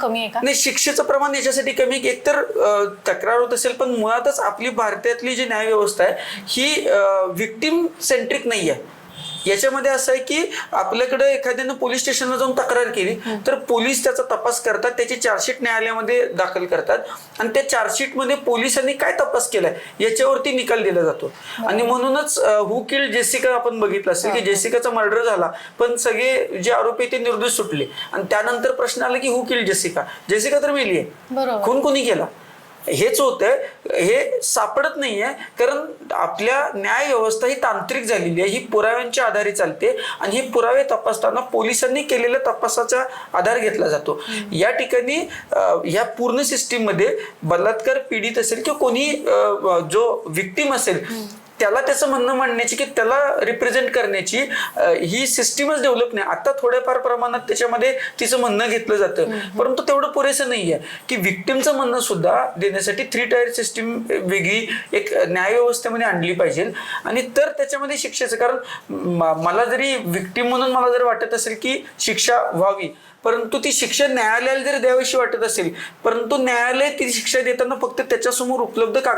कमी आहे का? नाही शिक्षेचं प्रमाण याच्यासाठी कमी एकतर तक्रार होत असेल पण मुळातच आपली भारतातली जी न्याय व्यवस्था आहे ही विक्टीम सेंट्रिक नाही आहे याच्यामध्ये असं आहे की आपल्याकडे एखाद्यानं पोलीस स्टेशनला जाऊन तक्रार केली तर पोलीस त्याचा तपास करतात त्याची चार्जशीट न्यायालयामध्ये दाखल करतात. आणि त्या चार्जशीटमध्ये पोलिसांनी काय तपास केलाय याच्यावरती निकाल दिला जातो. आणि म्हणूनच हु किल जेसिका आपण बघितलं असेल की जेसिकाचा मर्डर झाला पण सगळे जे आरोपी ते निर्दोष सुटले. आणि त्यानंतर प्रश्न आला की हु किल जेसिका जेसिका तर मेली आहे खून कोणी केला? हेच होतंय. हे सापडत नाहीये. कारण आपल्या न्याय व्यवस्था ही तांत्रिक झालेली आहे. ही पुराव्यांच्या आधारे चालते आणि ही पुरावे तपासताना पोलिसांनी केलेल्या तपासाचा आधार घेतला जातो. या ठिकाणी या पूर्ण सिस्टीममध्ये बलात्कार पीडित असेल किंवा कोणी जो विक्टीम असेल त्याला त्याचं म्हणणं मांडण्याची की त्याला रिप्रेझेंट करण्याची ही सिस्टीमच डेव्हलप नाही. आता थोड्याफार प्रमाणात त्याच्यामध्ये तिचं म्हणणं घेतलं जातं. परंतु तेवढं पुरेसं नाही आहे की विक्टिमचं म्हणणं सुद्धा देण्यासाठी थ्री टायर सिस्टीम वेगळी एक न्याय व्यवस्थेमध्ये आणली पाहिजे. आणि तर त्याच्यामध्ये शिक्षेचं कारण मला जरी विक्टिम म्हणून मला जर वाटत असेल की शिक्षा व्हावी परंतु ती शिक्षा न्यायालयाला जरी द्यावीशी वाटत असेल परंतु न्यायालय ती शिक्षा देताना फक्त त्याच्यासमोर उपलब्ध कागद